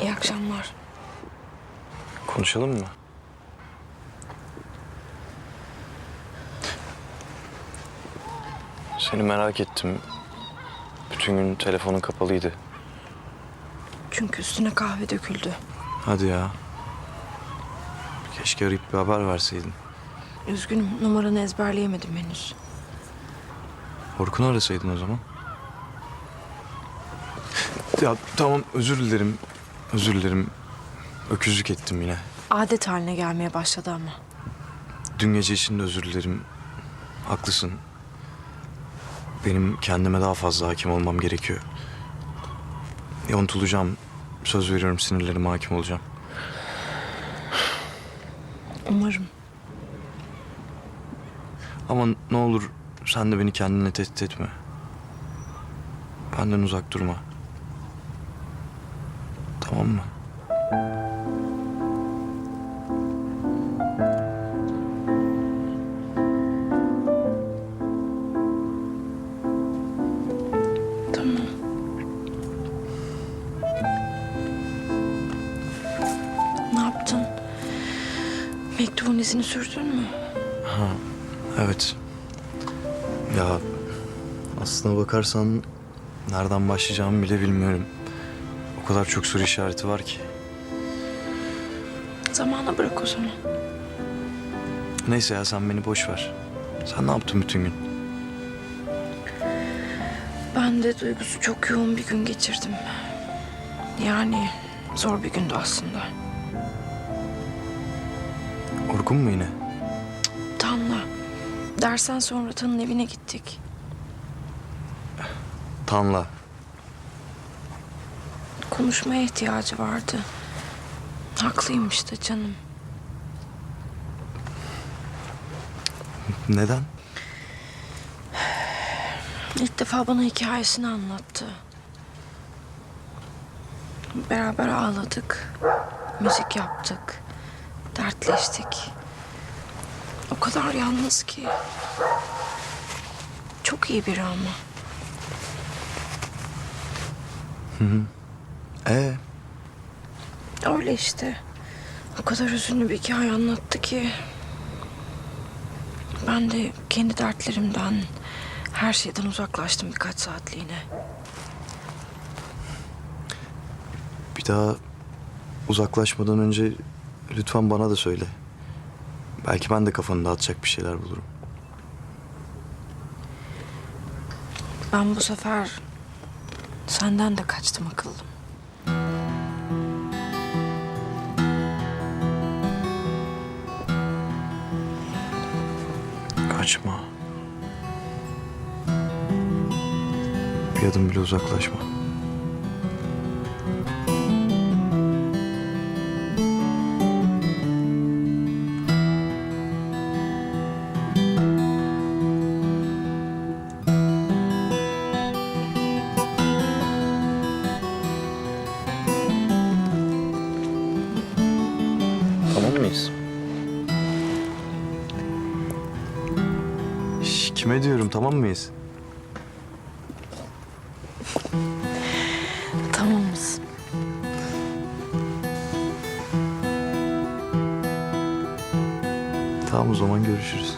İyi akşamlar. Konuşalım mı? Seni merak ettim. Bütün gün telefonun kapalıydı. Çünkü üstüne kahve döküldü. Hadi ya. Keşke arayıp bir haber verseydin. Üzgünüm numaranı ezberleyemedim henüz. Orkun'u arasaydın o zaman. Ya tamam özür dilerim. Özür dilerim. Öküzlük ettim yine. Adet haline gelmeye başladı ama. Dün gece için de özür dilerim. Haklısın. Benim kendime daha fazla hakim olmam gerekiyor. Ya unutulacağım. Söz veriyorum sinirlerime hakim olacağım. Umarım. Ama ne olur sen de beni kendine tehdit etme. Benden uzak durma. Tamam mı? Tamam. Ne yaptın? Mektubun izini sürdün mü? Evet. Ya aslına bakarsan nereden başlayacağımı bile bilmiyorum. O kadar çok soru işareti var ki. Zamana bırak o zaman. Neyse ya sen beni boş ver. Sen ne yaptın bütün gün? Ben de duygusu çok yoğun bir gün geçirdim. Yani zor bir gündü aslında. Orkun mu yine? Tanla. Dersten sonra Tan'ın evine gittik. Tanla. Konuşmaya ihtiyacı vardı. Haklıymış da canım. Neden? İlk defa bana hikayesini anlattı. Beraber ağladık. Müzik yaptık. Dertleştik. O kadar yalnız ki. Çok iyi biri ama. Ee, Öyle işte. O kadar hüzünlü bir hikaye anlattı ki. Ben de kendi dertlerimden, her şeyden uzaklaştım birkaç saatliğine. bir daha uzaklaşmadan önce lütfen bana da söyle. Belki ben de kafanı dağıtacak bir şeyler bulurum. Ben bu sefer senden de kaçtım akıllım. Kaçma. Bir adım bile uzaklaşma. Kime diyorum tamam mıyız? Tamamız. Tamam o zaman görüşürüz.